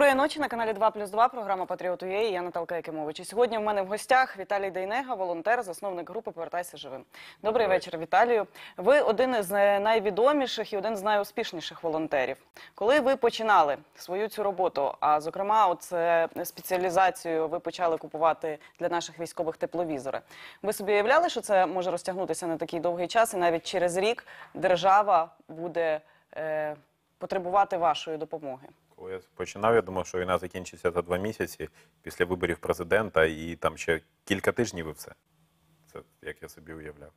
Доброї ночі на каналі 2 плюс 2, програма Патріот УЄ я Наталка Якимович. І сьогодні в мене в гостях Віталій Дейнега, волонтер, засновник групи Повертайся живим. Добрий вечір, Віталію. Ви один із е, найвідоміших і один з найуспішніших волонтерів. Коли ви починали свою цю роботу, а зокрема, от е, спеціалізацію ви почали купувати для наших військових тепловізори. Ви собі уявляли, що це може розтягнутися на такий довгий час, і навіть через рік держава буде е, потребувати вашої допомоги? Коли я починав, я думав, що війна закінчиться за два місяці після виборів президента, і там ще кілька тижнів і все. Це як я собі уявляв.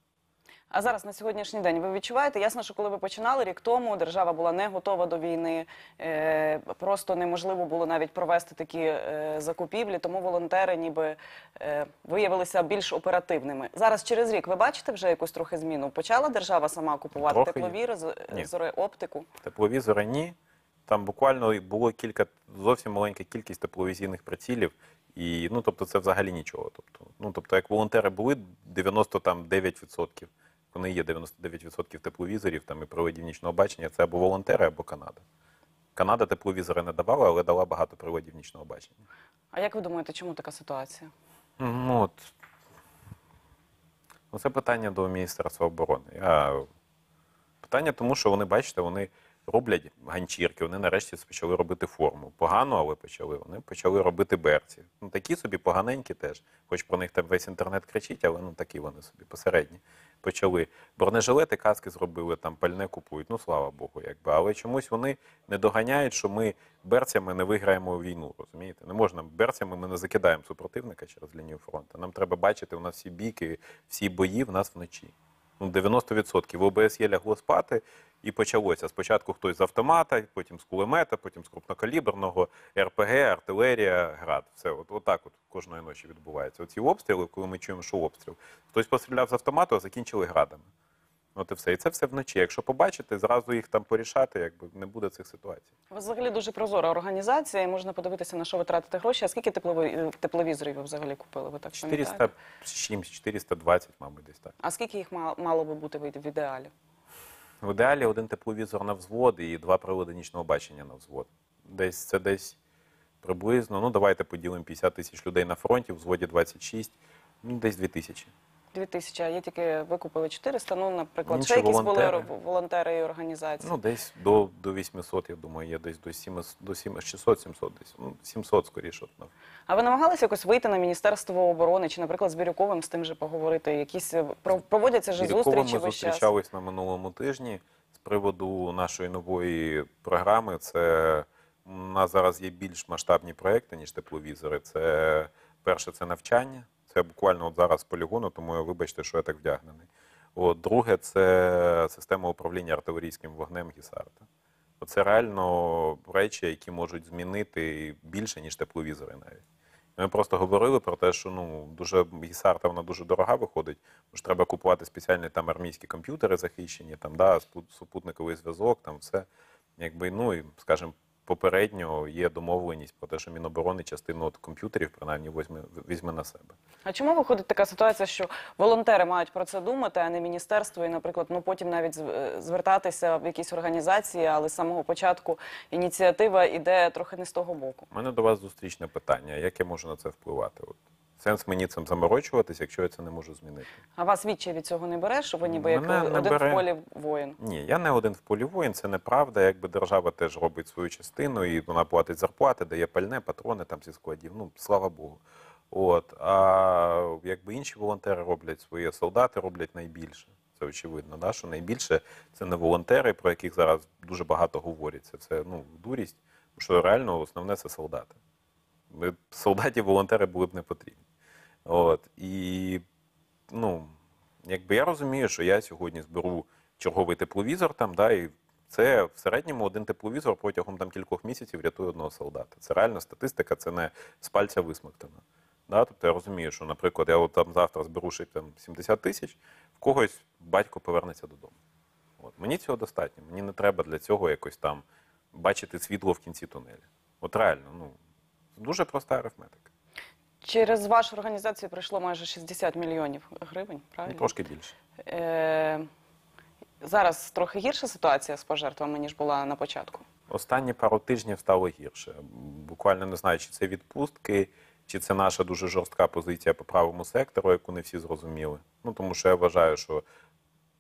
А зараз на сьогоднішній день ви відчуваєте? Ясно, що коли ви починали рік тому, держава була не готова до війни, е, просто неможливо було навіть провести такі е, закупівлі, тому волонтери ніби е, виявилися більш оперативними. Зараз через рік ви бачите вже якусь трохи зміну? Почала держава сама купувати Трохи є. тепловіри, Ні. оптику? Тепловізори ні. Там буквально було кілька, зовсім маленька кількість тепловізійних прицілів. І, ну, тобто, це взагалі нічого. Тобто, ну, тобто, як волонтери були 99%, вони є 99% тепловізорів там, і приладів нічного бачення, це або волонтери, або Канада. Канада тепловізори не давала, але дала багато приладів нічного бачення. А як ви думаєте, чому така ситуація? Ну, от. Ну, це питання до Міністерства оборони. Я... Питання тому, що вони, бачите, вони роблять ганчірки, вони нарешті почали робити форму. Погано, але почали. Вони почали робити берці. Ну, такі собі поганенькі теж. Хоч про них там весь інтернет кричить, але ну такі вони собі посередні. Почали. Бронежилети, каски зробили, там пальне купують. Ну, слава Богу, якби. Але чомусь вони не доганяють, що ми берцями не виграємо війну. Розумієте? Не можна берцями ми не закидаємо супротивника через лінію фронту. Нам треба бачити, у нас всі бійки, всі бої в нас вночі. Ну, 90% ОБСЄ лягло спати і почалося. Спочатку хтось з автомата, потім з кулемета, потім з крупнокаліберного, РПГ, артилерія, град. Все, от, отак от кожної ночі відбувається. Оці обстріли, коли ми чуємо, що обстріл. Хтось постріляв з автомату, а закінчили градами. От і все. І це все вночі. Якщо побачити, зразу їх там порішати, якби не буде цих ситуацій. Ви взагалі дуже прозора організація, і можна подивитися, на що ви тратите гроші. А скільки теплови- тепловізорів ви взагалі купили? Ви так пам'ятаєте? 407, 420, мабуть, десь так. А скільки їх ма- мало би бути в в ідеалі? В ідеалі один тепловізор на взвод і два прилади нічного бачення на взвод. Десь це десь приблизно. Ну, давайте поділимо 50 тисяч людей на фронті, в взводі 26, ну, десь 2 тисячі. Дві тисячі, а є тільки викупили 400, ну, наприклад, Інші ще якісь волонтери. були волонтери і організації. Ну, десь до, до 800, я думаю, є десь до 700, до 600, 700 десь. Ну, 700 скоріше. А ви намагалися якось вийти на Міністерство оборони, чи, наприклад, з Бірюковим з тим же поговорити? Якісь е, про- проводяться ж зустрічі ми весь час? зустрічались на минулому тижні з приводу нашої нової програми. Це у нас зараз є більш масштабні проекти, ніж тепловізори. Це перше, це навчання. Це буквально от зараз з полігону, тому вибачте, що я так вдягнений. От, друге, це система управління артилерійським вогнем Гісарта. Це реально речі, які можуть змінити більше, ніж тепловізори навіть. Ми просто говорили про те, що ну дуже гісарта вона дуже дорога виходить, бо ж треба купувати спеціальні там армійські комп'ютери захищені, там да, супутниковий зв'язок, там все. Якби ну і скажімо, попередньо є домовленість про те, що Міноборони частину от комп'ютерів принаймні візьме, візьме на себе. А чому виходить така ситуація, що волонтери мають про це думати, а не міністерство, і, наприклад, ну потім навіть е, звертатися в якісь організації, але з самого початку ініціатива іде трохи не з того боку. У мене до вас зустрічне питання: як я можу на це впливати? От сенс мені цим заморочуватись, якщо я це не можу змінити. А вас відчай від цього не бере, що ви ніби як не один бере. в полі воїн? Ні, я не один в полі воїн, це неправда. Якби держава теж робить свою частину, і вона платить зарплати, дає пальне, патрони там зі складів. Ну, слава Богу. От. А якби інші волонтери роблять своє, солдати роблять найбільше. Це очевидно, да? що найбільше це не волонтери, про яких зараз дуже багато говориться. Це ну, дурість, що реально основне це солдати. Солдатів волонтери були б не потрібні. От. І ну, якби я розумію, що я сьогодні зберу черговий тепловізор там, да, і це в середньому один тепловізор протягом там кількох місяців рятує одного солдата. Це реальна статистика, це не з пальця висмоктана. Да? Тобто я розумію, що, наприклад, я от там завтра зберу ще там 70 тисяч, в когось батько повернеться додому. От. Мені цього достатньо. Мені не треба для цього якось там бачити світло в кінці тунелі. От реально, ну, дуже проста арифметика. Через вашу організацію прийшло майже 60 мільйонів гривень, Ну, правильно? трошки більше. Е, зараз трохи гірша ситуація з пожертвами, ніж була на початку. Останні пару тижнів стало гірше. Буквально не знаю, чи це відпустки, чи це наша дуже жорстка позиція по правому сектору, яку не всі зрозуміли. Ну тому що я вважаю, що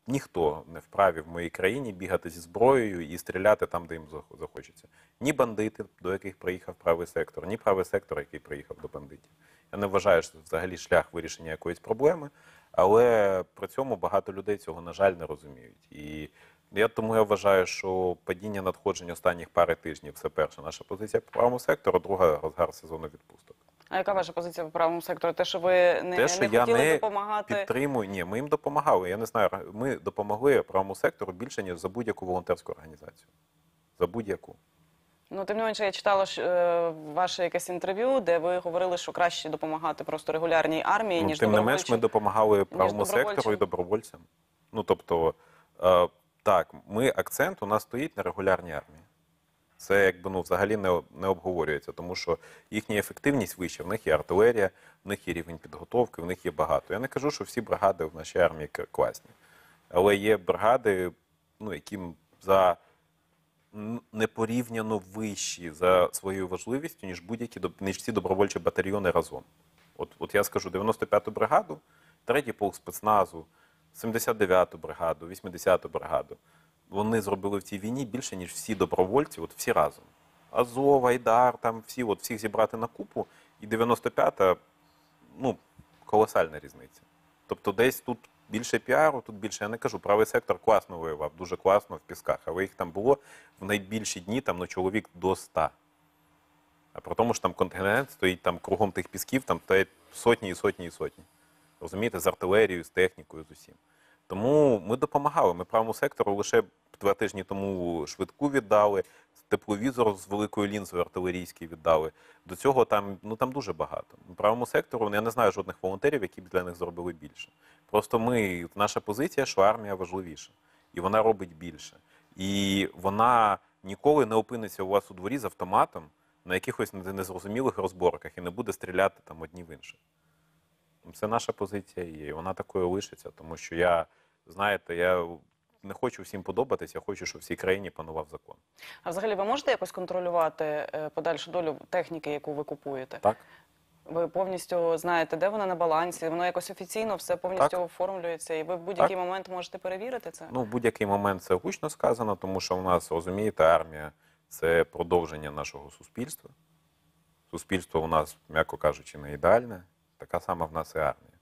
ніхто не вправі в моїй країні бігати зі зброєю і стріляти там, де їм захочеться. Ні бандити, до яких приїхав правий сектор, ні правий сектор, який приїхав до бандитів. Я не вважаю, що це взагалі шлях вирішення якоїсь проблеми, але при цьому багато людей цього, на жаль, не розуміють. І я тому я вважаю, що падіння надходжень останніх пари тижнів це перша наша позиція по правому сектору, друга розгар сезону відпусток. А яка ваша позиція по правому сектору? Те, що ви не, Те, що не я хотіли не допомагати. підтримую. Ні, ми їм допомагали. Я не знаю, ми допомогли правому сектору більше, ніж за будь-яку волонтерську організацію. За будь-яку. Ну, тим не менше, я читала е, ваше якесь інтерв'ю, де ви говорили, що краще допомагати просто регулярній армії, Ну, ніж тим не менш, ми допомагали правому сектору добровольцям. і добровольцям. Ну тобто, е, так, ми акцент у нас стоїть на регулярній армії. Це якби ну взагалі не, не обговорюється, тому що їхня ефективність вища, в них є артилерія, в них є рівень підготовки, в них є багато. Я не кажу, що всі бригади в нашій армії класні, але є бригади, ну, які за непорівняно вищі за своєю важливістю, ніж будь-які ніж ці добровольчі батальйони разом. От, от я скажу 95-ту бригаду, третій полк спецназу, 79-ту бригаду, 80-ту бригаду. Вони зробили в цій війні більше, ніж всі добровольці, от всі разом. Азов, Айдар, там всі, от всіх зібрати на купу, і 95-та, ну, колосальна різниця. Тобто десь тут більше піару, тут більше, я не кажу, правий сектор класно воював, дуже класно в пісках, але їх там було в найбільші дні, там, ну, чоловік до 100. А при тому ж там континент стоїть там кругом тих пісків, там стоять сотні і сотні і сотні. Розумієте, з артилерією, з технікою, з усім. Тому ми допомагали. Ми правому сектору лише два тижні тому швидку віддали, тепловізор з великою лінзою артилерійський віддали. До цього там, ну, там дуже багато. Правому сектору я не знаю жодних волонтерів, які б для них зробили більше. Просто ми, наша позиція, що армія важливіша. І вона робить більше. І вона ніколи не опиниться у вас у дворі з автоматом на якихось незрозумілих розборках і не буде стріляти там одні в інших. Це наша позиція і вона такою лишиться, тому що я, знаєте, я не хочу всім подобатись, я хочу, щоб в цій країні панував закон. А взагалі ви можете якось контролювати е, подальшу долю техніки, яку ви купуєте? Так? Ви повністю знаєте, де вона на балансі, воно якось офіційно все повністю Так. оформлюється, і ви в будь-який момент можете перевірити це? Ну, в будь-який момент це гучно сказано, тому що в нас, розумієте, армія це продовження нашого суспільства. Суспільство у нас, м'яко кажучи, не ідеальне, така сама в нас і армія.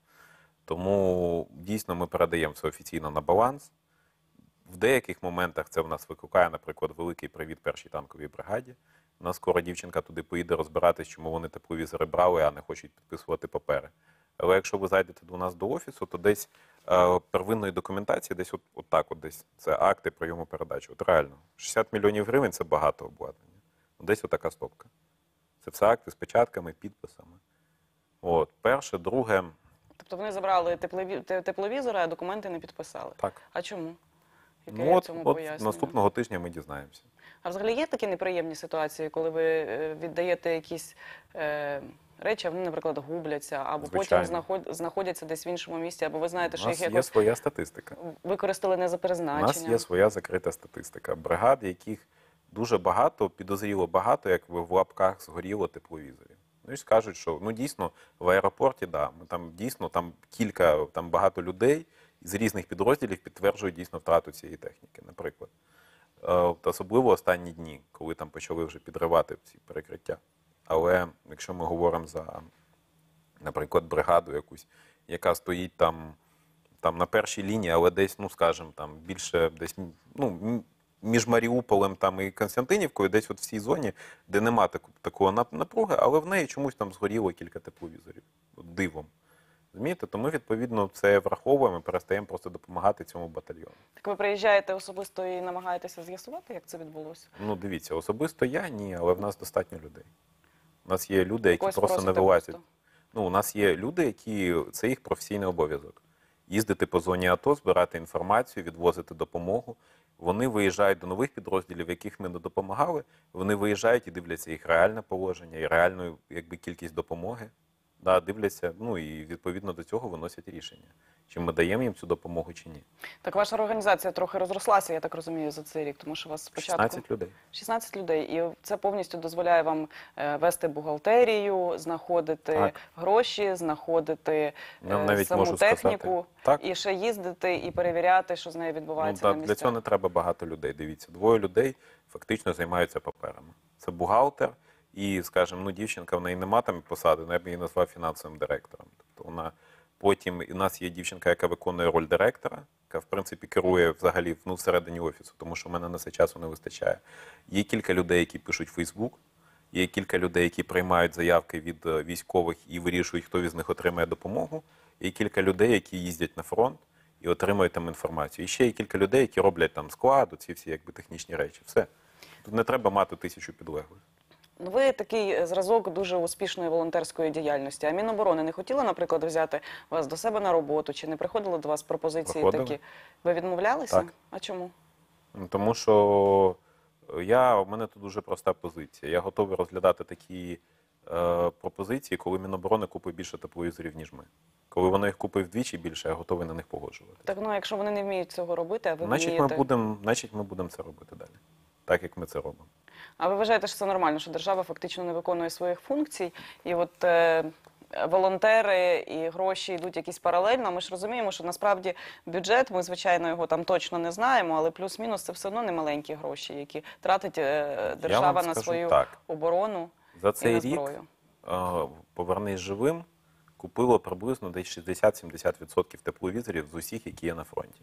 Тому дійсно ми передаємо це офіційно на баланс. В деяких моментах це в нас викликає, наприклад, великий привіт першій танковій бригаді. У нас скоро дівчинка туди поїде розбиратись, чому вони тепловізори брали, а не хочуть підписувати папери. Але якщо ви зайдете до нас до офісу, то десь е, первинної документації, десь от, от так, от десь це акти прийому передачі. От реально, 60 мільйонів гривень це багато обладнання. Десь отака стопка. Це все акти з печатками, підписами. От, перше, друге, Тобто вони забрали теплові- те- тепловізори, а документи не підписали. так. А чому? Яке Ну, от, цьому от пояснення? наступного тижня ми дізнаємося. А взагалі є такі неприємні ситуації, коли ви е, віддаєте якісь е, речі, а вони, наприклад, губляться, або Звичайно. потім знаход, знаходяться десь в іншому місці, або ви знаєте, У що нас їх є якось своя статистика. використали не за У призначенням. нас є своя закрита статистика. Бригад, яких дуже багато, підозріло багато, як в в лапках згоріло тепловізорів. Ну і скажуть, що ну дійсно в аеропорті, да, ми там дійсно там кілька, там багато людей з різних підрозділів підтверджують дійсно втрату цієї техніки, наприклад. Е, Особливо останні дні, коли там почали вже підривати ці перекриття. Але якщо ми говоримо за, наприклад, бригаду якусь, яка стоїть там, там на першій лінії, але десь, ну скажімо, там більше десь ну, між Маріуполем там, і Константинівкою, десь от в цій зоні, де нема таку, такого напруги, але в неї чомусь там згоріло кілька тепловізорів. От дивом. Розумієте? Тому, відповідно, це враховуємо перестаємо просто допомагати цьому батальйону. Так ви приїжджаєте особисто і намагаєтеся з'ясувати, як це відбулося? Ну, дивіться, особисто я ні, але в нас достатньо людей. У нас є люди, які Когось просто не вилазять. просто? Ну, у нас є люди, які це їх професійний обов'язок. Їздити по зоні АТО, збирати інформацію, відвозити допомогу. Вони виїжджають до нових підрозділів, яких ми не допомагали. Вони виїжджають і дивляться їх реальне положення і реальну якби, кількість допомоги. Да, дивляться, ну і відповідно до цього виносять рішення, чи ми даємо їм цю допомогу чи ні. Так ваша організація трохи розрослася, я так розумію, за цей рік, тому що у вас спочатку 16 людей. 16 людей, і це повністю дозволяє вам е, вести бухгалтерію, знаходити Так. гроші, знаходити Я е, навіть саму можу техніку, сказати. Так. і ще їздити і перевіряти, що з нею Ну, відбувається да, на для цього не треба багато людей. Дивіться, двоє людей фактично займаються паперами. Це бухгалтер і, скажімо, ну, дівчинка, в неї нема там посади, ну, я б її назвав фінансовим директором. Тобто вона потім у нас є дівчинка, яка виконує роль директора, яка в принципі керує взагалі ну, всередині офісу, тому що в мене на це часу не вистачає. Є кілька людей, які пишуть Фейсбук. Є кілька людей, які приймають заявки від е, військових і вирішують, хто із них отримає допомогу. Є кілька людей, які їздять на фронт і отримують там інформацію. І ще є кілька людей, які роблять там склад, ці всі якби технічні речі. Все. Тут не треба мати тисячу підлеглих. Ви такий е, зразок дуже успішної волонтерської діяльності. А Міноборони не хотіла, наприклад, взяти вас до себе на роботу? Чи не приходили до вас пропозиції Приходили. такі? Ви відмовлялися? Так. А чому? Ну, Тому що я, у мене тут дуже проста позиція. Я готовий розглядати такі е, пропозиції, коли Міноборони купить більше тепловізорів, ніж ми. Коли воно їх купить вдвічі більше, я готовий на них погоджувати. Так ну, якщо вони не вміють цього робити, а ви Значить, вмієте. ми будемо, значить, ми будемо це робити далі. Так як ми це робимо. А ви вважаєте, що це нормально, що держава фактично не виконує своїх функцій, і от е, волонтери і гроші йдуть якісь паралельно. Ми ж розуміємо, що насправді бюджет, ми звичайно його там точно не знаємо, але плюс-мінус це все одно не маленькі гроші, які тратить е, держава на скажу свою так. оборону За і цей на рік зброю. е, повернись живим купило приблизно десь 60-70% тепловізорів з усіх, які є на фронті.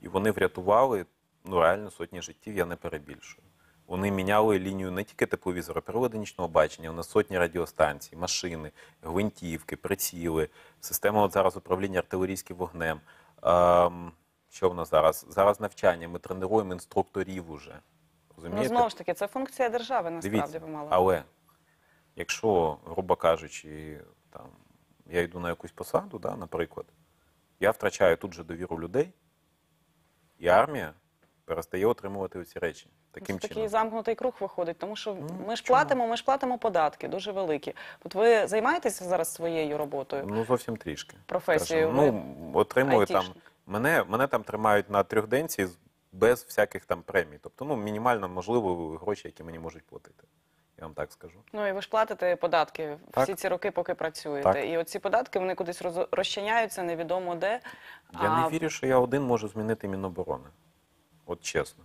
І вони врятували ну, реально сотні життів, я не перебільшую. Вони міняли лінію не тільки тепловізора, прилади нічного бачення, у нас сотні радіостанцій, машини, гвинтівки, приціли, система от зараз управління артилерійським вогнем. Ем, що в нас зараз? Зараз навчання, ми тренуємо інструкторів уже. Ну знову ж таки, це функція держави, насправді Дивіться, помало. але якщо, грубо кажучи, там, я йду на якусь посаду, да, наприклад, я втрачаю тут же довіру людей, і армія перестає отримувати ці речі. Таким це такий замкнутий круг виходить, тому що Ну, ми ж чому? платимо, ми ж платимо податки дуже великі. От ви займаєтеся зараз своєю роботою? Ну, зовсім трішки. Професією скажімо. Ну, отримую там. Мене, мене там тримають на трьохденці без всяких там премій. Тобто, ну, мінімально можливо гроші, які мені можуть платити. Я вам так скажу. Ну і ви ж платите податки Так. всі ці роки, поки працюєте. Так. І оці податки вони кудись роз- розчиняються, невідомо де. Я а не вірю, що я один можу змінити Міноборони. От чесно.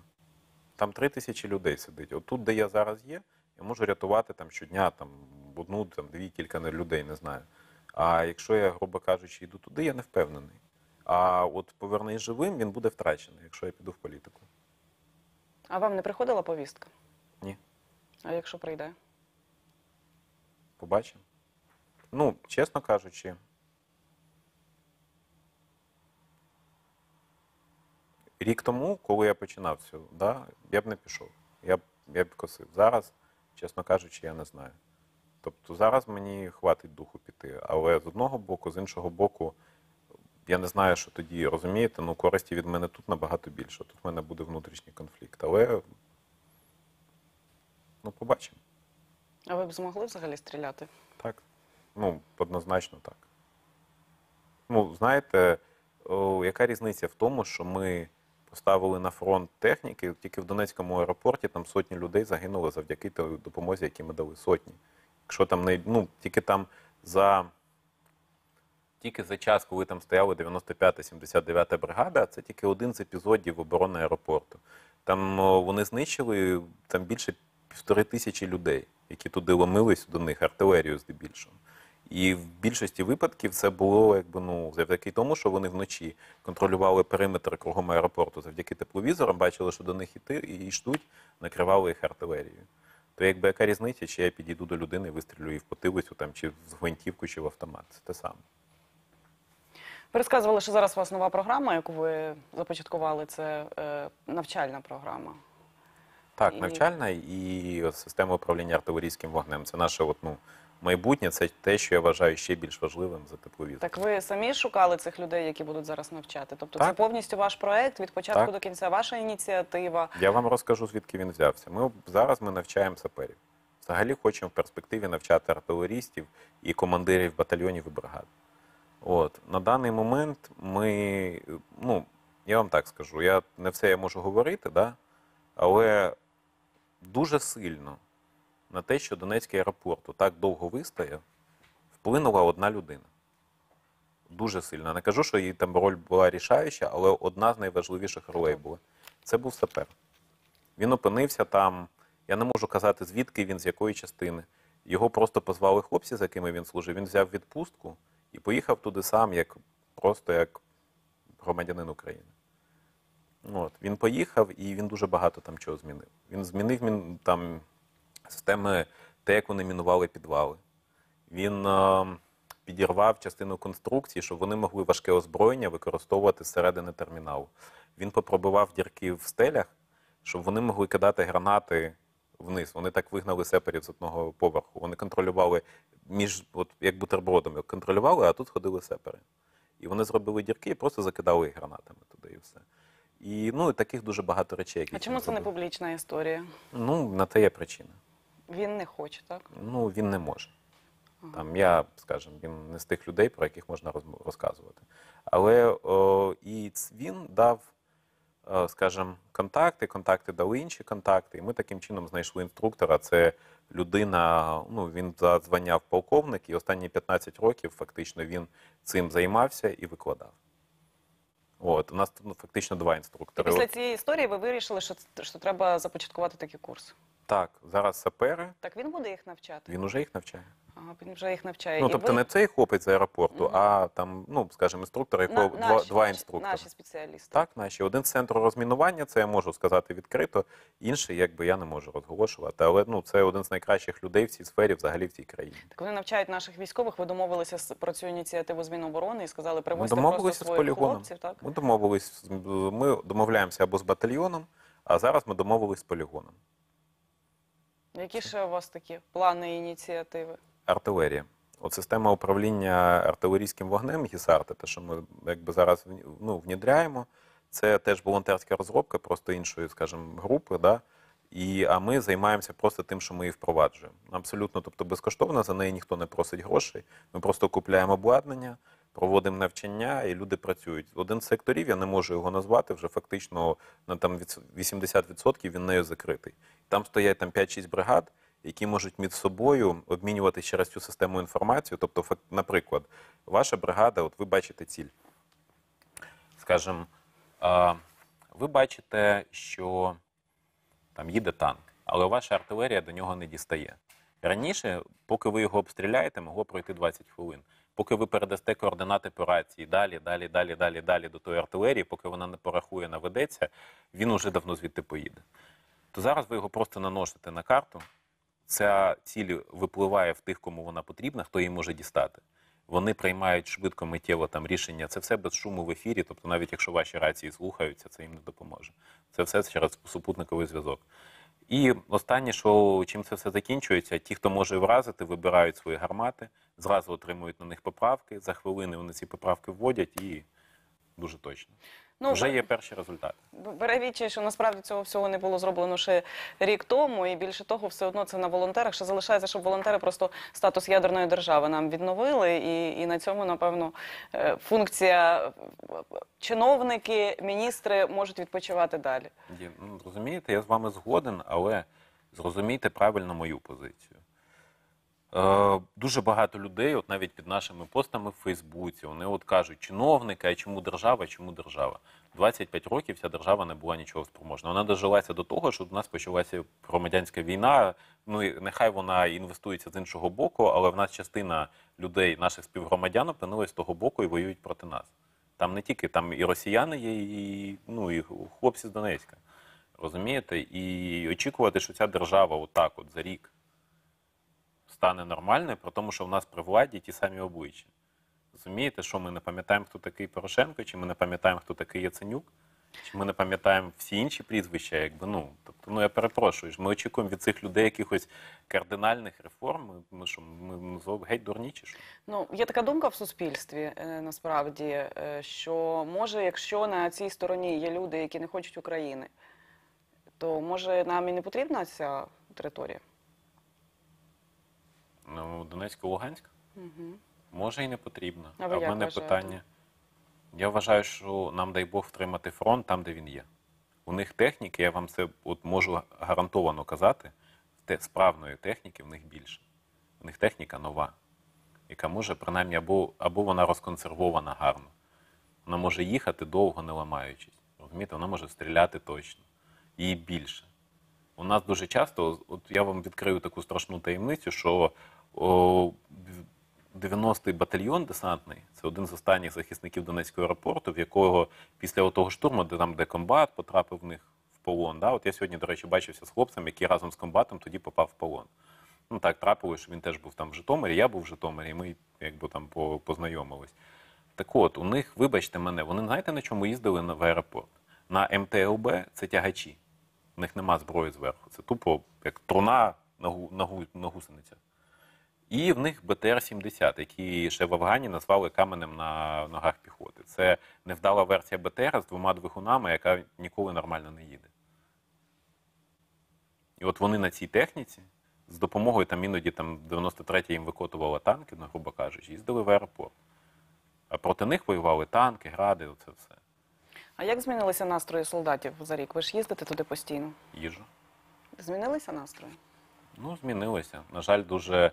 Там три тисячі людей сидить. От тут, де я зараз є, я можу рятувати там щодня там, одну, там, дві, кілька людей, не знаю. А якщо я, грубо кажучи, йду туди, я не впевнений. А от повернись живим, він буде втрачений, якщо я піду в політику. А вам не приходила повістка? Ні. А якщо прийде? Побачимо. Ну, чесно кажучи, рік тому, коли я починав цю, да, я б не пішов. Я б, я б косив. Зараз, чесно кажучи, я не знаю. Тобто зараз мені хватить духу піти. Але з одного боку, з іншого боку, я не знаю, що тоді, розумієте, ну користі від мене тут набагато більше. Тут в мене буде внутрішній конфлікт. Але ну, побачимо. А ви б змогли взагалі стріляти? Так. Ну, однозначно так. Ну, знаєте, о, яка різниця в тому, що ми поставили на фронт техніки, тільки в Донецькому аеропорті там сотні людей загинули завдяки допомозі, які ми дали. Сотні. Якщо там не, ну, тільки там за. Тільки за час, коли там стояли 95-79 бригада, це тільки один з епізодів оборони аеропорту. Там вони знищили там більше півтори тисячі людей, які туди ломились до них, артилерію здебільшого. І в більшості випадків це було якби ну завдяки тому, що вони вночі контролювали периметр кругом аеропорту завдяки тепловізорам, бачили, що до них іти і йшуть, накривали їх артилерією. То якби яка різниця, чи я підійду до людини і вистрілю її в потилицю, там чи в гвинтівку, чи в автомат. Це те саме. Ви розказували, що зараз у вас нова програма, яку ви започаткували. Це е, навчальна програма. Так, навчальна і система управління артилерійським вогнем. Це наше от, ну, майбутнє, це те, що я вважаю ще більш важливим за тепловізор. Так ви самі шукали цих людей, які будуть зараз навчати? Тобто це повністю ваш проект від початку Так. до кінця, ваша ініціатива. Я вам розкажу, звідки він взявся. Ми зараз ми навчаємо саперів. Взагалі хочемо в перспективі навчати артилерістів і командирів батальйонів і бригад. От на даний момент ми, ну я вам так скажу, я не все я можу говорити, да? але дуже сильно на те, що Донецький аеропорт так довго вистояв, вплинула одна людина. Дуже сильно. Не кажу, що її там роль була рішаюча, але одна з найважливіших ролей була. Це був сапер. Він опинився там. Я не можу казати, звідки він, з якої частини. Його просто позвали хлопці, з якими він служив. Він взяв відпустку і поїхав туди сам, як просто як громадянин України. От. Він поїхав і він дуже багато там чого змінив. Він змінив він, системи, те, як вони мінували підвали. Він е, підірвав частину конструкції, щоб вони могли важке озброєння використовувати зсередини терміналу. Він попробував дірки в стелях, щоб вони могли кидати гранати вниз. Вони так вигнали сеперів з одного поверху. Вони контролювали між, от, як бутербродами, контролювали, а тут ходили сепери. І вони зробили дірки і просто закидали їх гранатами туди і все. І ну, і таких дуже багато речей. Які А чому це не публічна історія? Ну, на те є причина. Він не хоче, так? Ну, він не може. Там я, скажімо, він не з тих людей, про яких можна розказувати. Але о, і він дав, скажімо, контакти, контакти дали інші контакти. І ми таким чином знайшли інструктора. Це людина, ну він за звання в полковник, і останні 15 років фактично він цим займався і викладав. От, у нас ну, фактично два І інструктори. після цієї історії ви вирішили, що, що треба започаткувати такі курси. Так, зараз сапери, Так він буде їх навчати. він уже їх навчає. Ага, він вже їх навчає. Ну, тобто ви- не цей хлопець з аеропорту, Мгм. а там, ну, скажімо, інструктор, якого на- два, наші, два наші- Наші спеціалісти. Так, наші. Один з центру розмінування, це я можу сказати відкрито. Інший, якби я не можу розголошувати. Але ну, це один з найкращих людей в цій сфері, взагалі в цій країні. Так вони навчають наших військових. Ви домовилися про цю ініціативу з Міноборони і сказали, Ми привозьте домовилися просто своїх хлопців, так? Ми домовились, з- ми домовляємося або з батальйоном, а зараз ми домовились з полігоном. Які ще у вас такі плани і ініціативи? Артилерія. От система управління артилерійським вогнем ГІСАРТи, те, що ми якби зараз ну, внідряємо, це теж волонтерська розробка, просто іншої, скажімо, групи. Да? І, а ми займаємося просто тим, що ми її впроваджуємо. Абсолютно, тобто безкоштовно за неї ніхто не просить грошей. Ми просто купляємо обладнання, проводимо навчання, і люди працюють. Один з секторів, я не можу його назвати, вже фактично на там 80% він нею закритий. Там стоять там 5-6 бригад, які можуть між собою обмінювати через цю систему інформацію. Тобто, наприклад, ваша бригада, от ви бачите ціль. Скажімо, а, ви бачите, що там їде танк, але ваша артилерія до нього не дістає. Раніше, поки ви його обстріляєте, могло пройти 20 хвилин. Поки ви передасте координати по рації далі, далі, далі, далі, далі до тої артилерії, поки вона не порахує, наведеться, він уже давно звідти поїде. То зараз ви його просто наносите на карту. Ця ціль випливає в тих, кому вона потрібна, хто її може дістати. Вони приймають швидко миттєво там рішення. Це все без шуму в ефірі. Тобто, навіть якщо ваші рації слухаються, це їм не допоможе. Це все через супутниковий зв'язок. І останнє, що чим це все закінчується, ті, хто може вразити, вибирають свої гармати, зразу отримують на них поправки. За хвилини вони ці поправки вводять і дуже точно. Ну, Вже є перші результати. Бере відчай, що насправді цього всього не було зроблено ще рік тому, і більше того, все одно це на волонтерах. Ще залишається, щоб волонтери просто статус ядерної держави нам відновили, і, і на цьому, напевно, е, функція чиновники, міністри можуть відпочивати далі. Ну, розумієте, я з вами згоден, але зрозумійте правильно мою позицію. Е, дуже багато людей, от навіть під нашими постами в Фейсбуці, вони от кажуть, чиновники, а чому держава, чому держава? 25 років ця держава не була нічого спроможна. Вона дожилася до того, що у нас почалася громадянська війна. Ну і нехай вона інвестується з іншого боку, але в нас частина людей, наших співгромадян, опинилась з того боку і воюють проти нас. Там не тільки там і росіяни є, і, ну, і хлопці з Донецька. Розумієте? І очікувати, що ця держава отак от за рік стане нормальною, при тому, що в нас при владі ті самі обличчя. Розумієте, що ми не пам'ятаємо, хто такий Порошенко, чи ми не пам'ятаємо, хто такий Яценюк, чи ми не пам'ятаємо всі інші прізвища, якби ну. Тобто, ну я перепрошую, ми очікуємо від цих людей якихось кардинальних реформ. Ми, ми що, ми, ми геть дурні чи що? Ну, є така думка в суспільстві, е, насправді, е, що може, якщо на цій стороні є люди, які не хочуть України, то може нам і не потрібна ця територія? Ну, Донецьк Луганськ? Угу. Може і не потрібно. А ви в як мене вважаєте? питання. Я вважаю, що нам дай Бог втримати фронт там, де він є. У них техніки, я вам це от можу гарантовано казати, те, справної техніки в них більше. У них техніка нова, яка може принаймні або, або вона розконсервована гарно. Вона може їхати довго не ламаючись. Розумієте, вона може стріляти точно. Її більше. У нас дуже часто, от я вам відкрию таку страшну таємницю, що 90-й батальйон десантний це один з останніх захисників Донецького аеропорту, в якого після того штурму, де там де комбат потрапив в них в полон. Да? От я сьогодні, до речі, бачився з хлопцем, який разом з комбатом тоді попав в полон. Ну так трапилося, що він теж був там в Житомирі, я був в Житомирі, і ми якби там познайомились. Так от, у них, вибачте мене, вони знаєте на чому їздили в аеропорт? На МТЛБ це тягачі. У них нема зброї зверху. Це тупо як труна на, гу, на, гу, на гусеницях. І в них БТР-70, які ще в Афгані назвали каменем на ногах піхоти. Це невдала версія БТР з двома двигунами, яка ніколи нормально не їде. І от вони на цій техніці з допомогою там іноді там 93 їм викотували танки, ну, грубо кажучи, їздили в аеропорт. А проти них воювали танки, гради, оце все. А як змінилися настрої солдатів за рік? Ви ж їздите туди постійно. Їжу. Змінилися настрої? Ну, змінилося. На жаль, дуже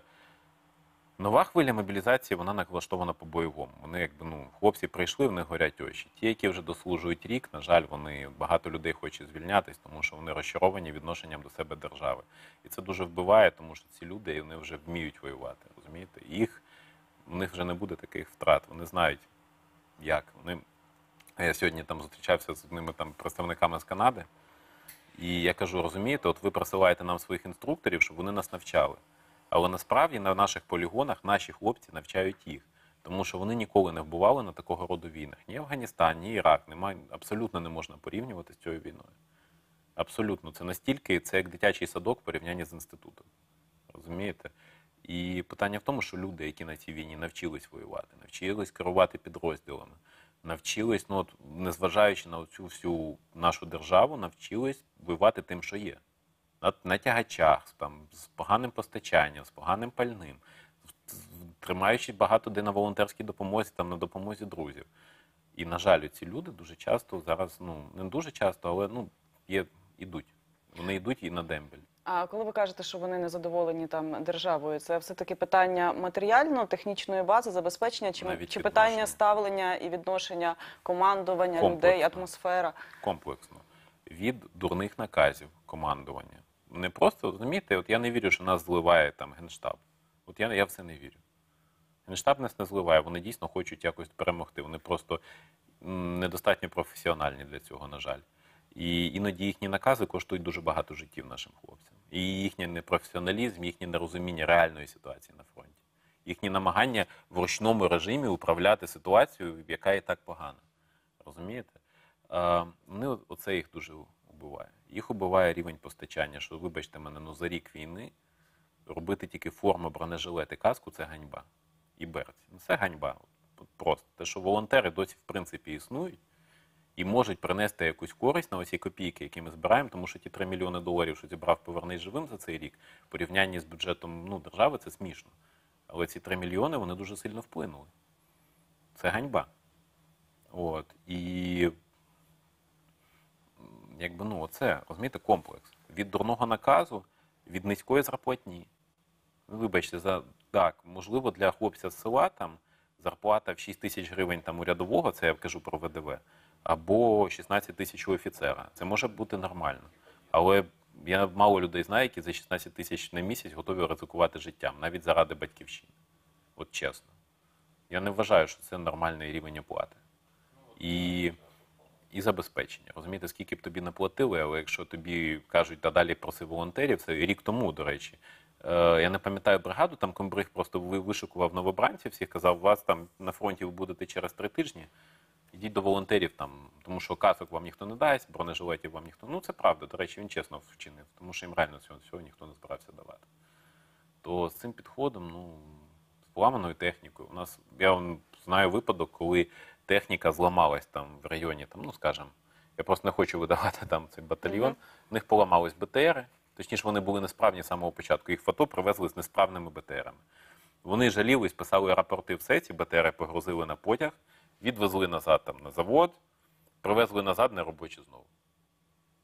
нова хвиля мобілізації, вона налаштована по-бойовому. Вони, якби ну, хлопці прийшли, в них горять очі. Ті, які вже дослужують рік, на жаль, вони багато людей хочуть звільнятись, тому що вони розчаровані відношенням до себе держави. І це дуже вбиває, тому що ці люди вони вже вміють воювати. Розумієте? Їх у них вже не буде таких втрат. Вони знають, як. Вони... Я сьогодні там зустрічався з одними там представниками з Канади. І я кажу, розумієте, от ви присилаєте нам своїх інструкторів, щоб вони нас навчали. Але насправді на наших полігонах наші хлопці навчають їх, тому що вони ніколи не вбували на такого роду війнах. Ні Афганістан, ні Ірак, немає, абсолютно не можна порівнювати з цією війною. Абсолютно, це настільки, це як дитячий садок в порівнянні з інститутом. Розумієте? І питання в тому, що люди, які на цій війні навчились воювати, навчились керувати підрозділами, навчились, ну от незважаючи на цю всю нашу державу, навчились воювати тим, що є. На, на тягачах, там, з поганим постачанням, з поганим пальним, тримаючи багато де на волонтерській допомозі, там, на допомозі друзів. І, на жаль, ці люди дуже часто зараз, ну не дуже часто, але ну, є, ідуть. Вони йдуть і на дембель. А коли ви кажете, що вони не задоволені там державою, це все таки питання матеріально-технічної бази, забезпечення, чи, Навіть чи питання ставлення і відношення командування Комплексно. людей, атмосфера? комплексно від дурних наказів командування. Не просто розумієте, от я не вірю, що нас зливає там генштаб. От я, я в це не вірю. Генштаб нас не зливає, вони дійсно хочуть якось перемогти. Вони просто недостатньо професіональні для цього, на жаль. І іноді їхні накази коштують дуже багато життів нашим хлопцям. І їхній непрофесіоналізм, їхнє нерозуміння реальної ситуації на фронті, їхні намагання в ручному режимі управляти ситуацією, яка і так погана. Розумієте? Е, Вони оце їх дуже убиває. Їх убиває рівень постачання, що, вибачте мене, ну за рік війни робити тільки форму, бронежилети, каску це ганьба. І берці. Ну це ганьба. Просто. Те, що волонтери досі в принципі існують і можуть принести якусь користь на оці копійки, які ми збираємо, тому що ті 3 мільйони доларів, що зібрав повернись живим за цей рік, в порівнянні з бюджетом ну, держави, це смішно. Але ці 3 мільйони вони дуже сильно вплинули. Це ганьба. От. І якби ну, оце, розумієте, комплекс. Від дурного наказу, від низької зарплатні. Ну, Вибачте, за так, можливо, для хлопця з села там зарплата в 6 тисяч гривень там у рядового, це я кажу про ВДВ, або 16 тисяч у офіцера. Це може бути нормально. Але я мало людей знаю, які за 16 тисяч на місяць готові ризикувати життям, навіть заради батьківщини. От чесно. Я не вважаю, що це нормальний рівень оплати. І, і забезпечення. Розумієте, скільки б тобі не платили, але якщо тобі кажуть, та далі проси волонтерів, це рік тому, до речі. Е, я не пам'ятаю бригаду, там комбриг просто ви- вишикував новобранців, всіх казав, вас там на фронті ви будете через три тижні. Ідіть до волонтерів, там, тому що касок вам ніхто не дасть, бронежилетів вам ніхто. Ну це правда. До речі, він чесно вчинив, тому що їм реально цього всього ніхто не збирався давати. То з цим підходом, ну, з поламаною технікою. У нас я знаю випадок, коли техніка зламалась там в районі, там, ну скажімо, я просто не хочу видавати там цей батальйон. У них поламались БТРи, точніше, вони були несправні з самого початку. Їх фото привезли з несправними БТРами. Вони жалілись, писали рапорти, все ці БТРи погрузили на потяг, відвезли назад там на завод, привезли назад на робочі знову.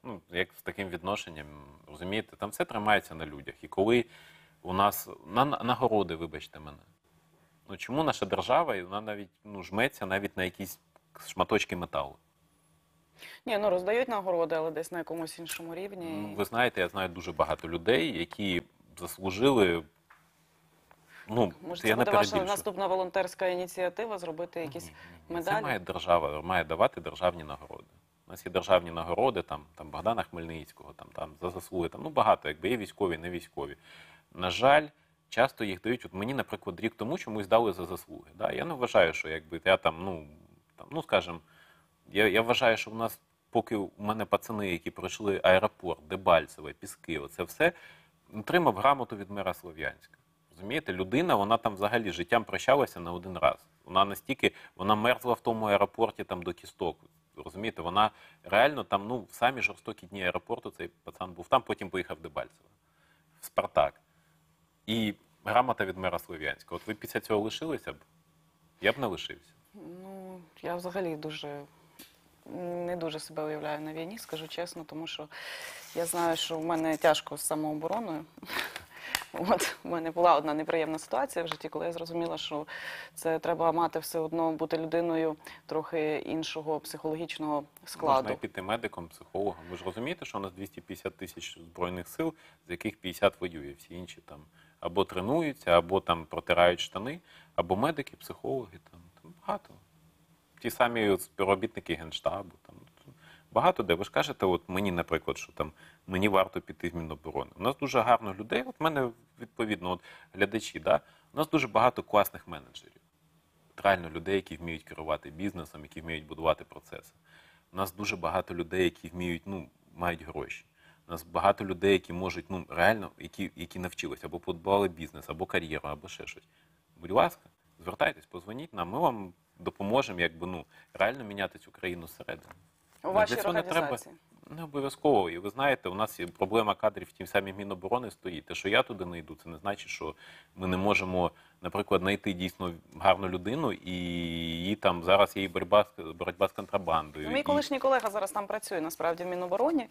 Ну, як з таким відношенням, розумієте, там все тримається на людях. І коли у нас на на- нагороди, вибачте мене. Ну чому наша держава, і вона навіть ну, жметься навіть на якісь шматочки металу? Ні, ну роздають нагороди, але десь на якомусь іншому рівні. Ну, ви знаєте, я знаю дуже багато людей, які заслужили. Ну, Може, я це не буде ваша наступна волонтерська ініціатива зробити якісь ні, ні. медалі? Це має держава, має давати державні нагороди. У нас є державні нагороди, там, там Богдана Хмельницького, там, там за заслуги, там, ну багато, якби є військові, не військові. На жаль, часто їх дають. От мені, наприклад, рік тому чомусь дали за заслуги. Да? Я не вважаю, що якби я там, ну, там, ну скажімо, я, я вважаю, що в нас, поки у мене пацани, які пройшли аеропорт, Дебальцеве, Піски, оце все, отримав грамоту від мера Слов'янська. Розумієте, людина, вона там взагалі життям прощалася не один раз. Вона настільки, вона мерзла в тому аеропорті там до кісток. Розумієте, вона реально там, ну, в самі жорстокі дні аеропорту цей пацан був там, потім поїхав в Дебальцеве, в Спартак. І грамота від мера Слов'янська. От ви після цього лишилися б? Я б не лишився. Ну, я взагалі дуже не дуже себе уявляю на війні, скажу чесно, тому що я знаю, що в мене тяжко з самообороною. От у мене була одна неприємна ситуація в житті, коли я зрозуміла, що це треба мати все одно бути людиною трохи іншого психологічного складу. Можна піти медиком, психологом. Ви ж розумієте, що у нас 250 тисяч збройних сил, з яких 50 воює. Всі інші там або тренуються, або там протирають штани, або медики, психологи. Там, там багато. Ті самі співробітники генштабу. Там багато де. Ви ж кажете, от мені, наприклад, що там мені варто піти в Міноборони. У нас дуже гарно людей. От в мене відповідно, от глядачі, да? у нас дуже багато класних менеджерів. Реально людей, які вміють керувати бізнесом, які вміють будувати процеси. У нас дуже багато людей, які вміють, ну, мають гроші. У нас багато людей, які можуть, ну, реально, які, які навчилися або подбували бізнес, або кар'єру, або ще щось. Будь ласка, звертайтесь, позвоніть нам, ми вам допоможемо, якби, ну, реально міняти цю країну зсередини. У вашій цього не треба- організації. Не обов'язково. І ви знаєте, у нас є проблема кадрів в тій самій Міноборони стоїть. Те, що я туди не йду, це не значить, що ми не можемо, наприклад, знайти дійсно гарну людину і її там зараз є і боротьба, боротьба з контрабандою. Мій І- колишній колега зараз там працює насправді в Мінобороні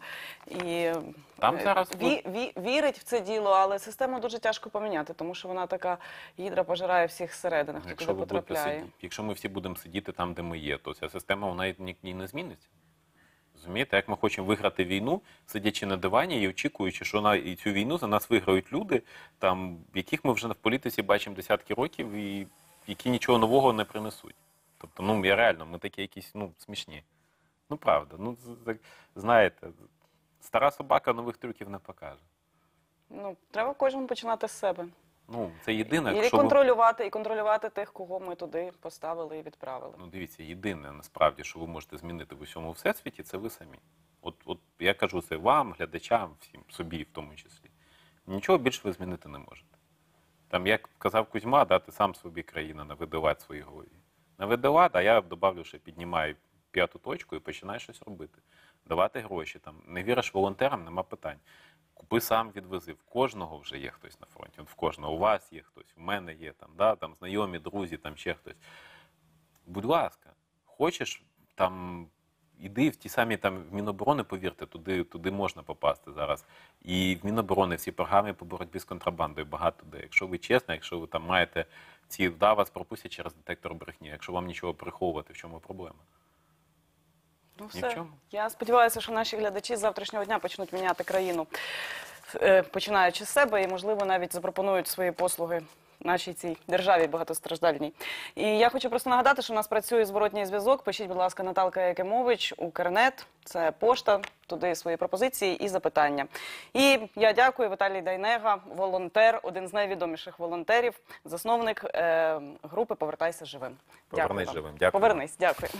і Там е, зараз ві, ві, вірить в це діло, але систему дуже тяжко поміняти, тому що вона така гідра пожирає всіх зсередини, хто Якщо туди потрапляє. сидіти, якщо ми всі будемо сидіти там, де ми є, то ця система вона ні, ні не зміниться. Розумієте, як ми хочемо виграти війну, сидячи на дивані і очікуючи, що на цю війну за нас виграють люди, там яких ми вже в політиці бачимо десятки років, і які нічого нового не принесуть. Тобто, ну я реально, ми такі якісь ну смішні. Ну правда, ну знаєте, стара собака нових трюків не покаже. Ну треба кожен починати з себе Ну це єдине, і якщо ви... контролювати, і контролювати тих, кого ми туди поставили і відправили. Ну, дивіться, єдине насправді, що ви можете змінити в усьому всесвіті, це ви самі. От, от я кажу це вам, глядачам, всім собі в тому числі. Нічого більше ви змінити не можете. Там, як казав Кузьма, да, ти сам собі країна на видавати своїй голові. На видавати, а я добавлю, що піднімаю п'яту точку і починаю щось робити. Давати гроші. Там. Не віриш волонтерам, нема питань. Купи сам відвези. В кожного вже є хтось на фронті. В кожного. У вас є хтось, у мене є там, да, там знайомі, друзі, там ще хтось. Будь ласка, хочеш там. Іди в ті самі там в Міноборони, повірте, туди, туди можна попасти зараз. І в Міноборони всі програми по боротьбі з контрабандою багато де. Якщо ви чесно, якщо ви там маєте ці да, вас пропустять через детектор брехні, якщо вам нічого приховувати, в чому проблема? Ну все. Я сподіваюся, що наші глядачі з завтрашнього дня почнуть міняти країну, е, починаючи з себе, і можливо навіть запропонують свої послуги. Нашій цій державі багатостраждальній. І я хочу просто нагадати, що у нас працює зворотній зв'язок. Пишіть, будь ласка, Наталка Якимович, Укрнет, це пошта, туди свої пропозиції і запитання. І я дякую Віталій Дайнега, волонтер, один з найвідоміших волонтерів, засновник е, групи Повертайся живим. Дякую Повернись вам. живим. Дякую. Повернись, дякую.